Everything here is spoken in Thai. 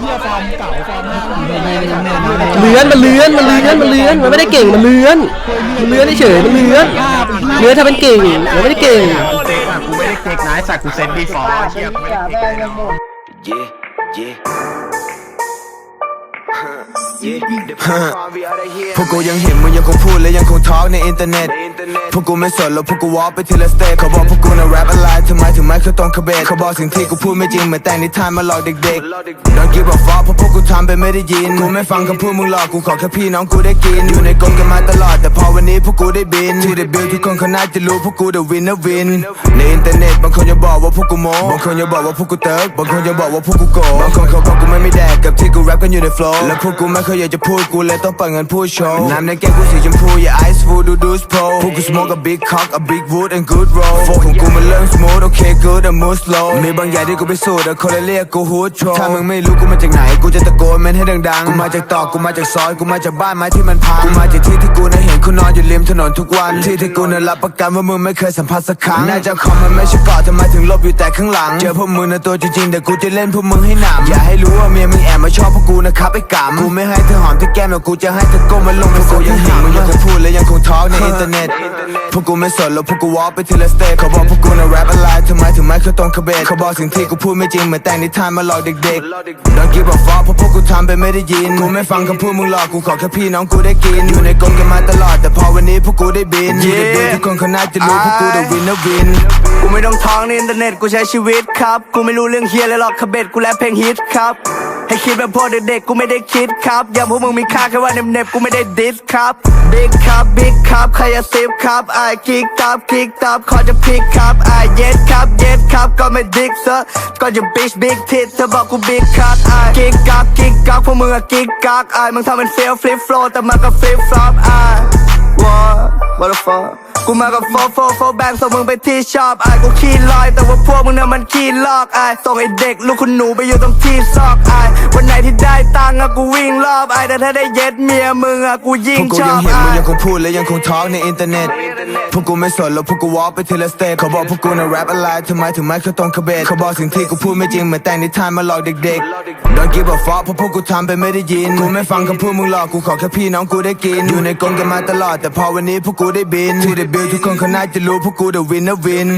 เหี้ยฟอร์มเก่าฟอร์มห้าเลื้อนมันเลื้อนมันเลื้อนมันเลื้อนมันไม่ได้เก่งมันเลื้อนมันเลื้อนเฉยมันเลื้อนเลื้อนถ้าเป็นเก่งมันไม่ได้เก่งกูไม่ได้เจ๊กนะสัตว์กูเซนดีฟอร์เชียไม่ได้เกนะ Yeah, yeah. Yeah, พวกกูยังเห็นมึงยังคงพูดและยังคงทอล์กในอินเทอร์เน็ต วกกูไม่สนแล้วพวกกูวอล์กไปทีละสเตปเขาบอกพวกกูน่ะแรปอะไรทำไมถึงไม่เข้าตรงคเบตเขาบอกสิ่งที่กูพูดไม่จริงเหมือนแต่งนิทานมาหลอกเด็กๆ Don't give a fuck เพราะพวกกูทำไปไม่ได้ยิน กูไม่ฟังคำพูดมึงหรอกกูขอแค่พี่น้องกูได้กิน อยู่ในกรงกันมาตลอดแต่พอวันนี้พวกกูได้บินที่ได้บิลทุกคนเขาน่าจะรู้พวกกู the winner win ในอินเทอร์เน็ตบางคนจะบอกว่าพวกกูโม้บางคนจะบอกว่าพวกกูเติร์กบางคนจะบอกว่าพวกกูโกบางคนเขาบอกกูไม่มีแดกกับที่กูแรปกันอยู่ใน flow และพวกกูไม่เคยอยากจะพูดกูเลยต้องเปิดเงินพูดโชว์น้ำในแก้วกูสีชมพูอย่า ice food ดูดูสโปรพวกกู smoke a big cock a big wood and good roll โฟของกูมันเริ่ม smooth okay good and move slow มีบางอย่างที่กูไปสูดแต่คนเลยเรียกกู hood troll ถ้ามึงไม่รู้กูมาจากไหน กูจะตะโกนมันให้ดังๆ กูมาจากตอกกูมาจากซอย กูมาจากบ้านไม้ที่มันพัง กูมาจากที่ที่กูน่ะเห็นคุณนอนอยู่ริมถนนทุกวัน ที่ที่กูน่ะรับประกันว่ามึงไม่เคยสัมผัสสักครั้งน่าจะคอมมันไม่ใช่เกาะทำไมถึงลบอยู่แต่ข้างหลัง เจอพวกมึงนะตัวจริงๆแต่กูจะเล่นพวกมึงให้หนำอย่าให้รู้ว่าเมียมึงแอบมาชอบพวกกูนะครับไอ้กำกูไม่ให้เธอหอมที่แก้มแต่กูจะให้เธอก้มมาลงในโซนยังเห็นมึงยังคงพูดและยังคงทอล์กในอินเทอร์เน็ตพ วกกูไม่สนแล้วพวกกูวอล์กไปทีละสเตปเขาบอกพวกกูน่ะแรปอะไรทำไมถึงไม่เข้าตรงคาเบตเขาบอกสิ่งที่กูพูดไม่จริงเหมือนแต่งนิทานมาหลอกเด็กๆ Don't give a fuck เพราะพวกกูทำไปไม่ได้ยิน กูไม่ฟังคำพูดมึงหรอกกูขอแค่พี่น้องกูได้กิน อยู่ในกรงกันมาตลอดแต่พอวันนี้พวกกูได้บินที่ได้บินทุกคนเขาน่าจะรู้พวกกู the winner win กูไม่ต้องท้องในอินเทอร์เน็ตกูใช้ชีวิตครับ กูไม่รู้เรื่องเฮียเลยหรอกคาเบ็ดกูแรปเพลงฮิตครับ ให้คิดแบบพวกเด็กๆกูไม่ได้คิดครับอย่าพวกมึงมีค่าแค่ว่าเน็บๆกูไม่ได้ดิสครับบิ๊กครับบิ๊กครับใครจะซิฟครับไอ้กิกตับกิกตับขอจะพิกครับไอ้เย็ดครับเย็ดครับก็ไม่ดิกซะก็จะบิชบิ๊กทิดเธอบอกกูบิ๊กครับไอ้กิกกักกิกกักพวกมึงอะกิกกักไอ้มึงทำเป็นเฟลฟลิปโฟลแต่มันก็ฟลิปฟลอปไอ้ What What the fuck กูมากับโฟโฟโฟแบงส่งมึงไปที่ชอบไอ้กูขี้ลอยแต่ว่าพวกมึงน่ะมันขี้ลอกไอ้ส่งไอ้เด็กลูกคุณหนูไปอยู่ตรงที่ซอกไอ้ ที่ได้ตังค์อะกูวิ่งรอบไอ้แต่ถ้าได้เย็ดเมียมึงอะกูยิ่พงวกกูชอยับงเห็นไอ้มึงยังคงพูดและยังคงทอล์กในอินเทอร์เน็ตพวกกูไม่สนแล้วพวกกูวอล์กไปทีละสเตปเขาบอกพวกกูน่ะแรปอะไรทำไมถึงไม่เข้าตรงคาเบตเขาบอกสิ่งที่กูพูดไม่จริงเหมือนแต่งนิทานมาหลอกเด็กๆ Don't give a fuck เพราะพวกกูทำไปไม่ได้ยินกูไม่ฟังคำพูดมึงหรอกกูขอแค่พี่น้องกูได้กินอยู่ในกรงกันมาตลอดแต่พอวันนี้พวกกูได้บินที่ได้บิลทุกคนเขาน่าจะรู้พวกกู the winner win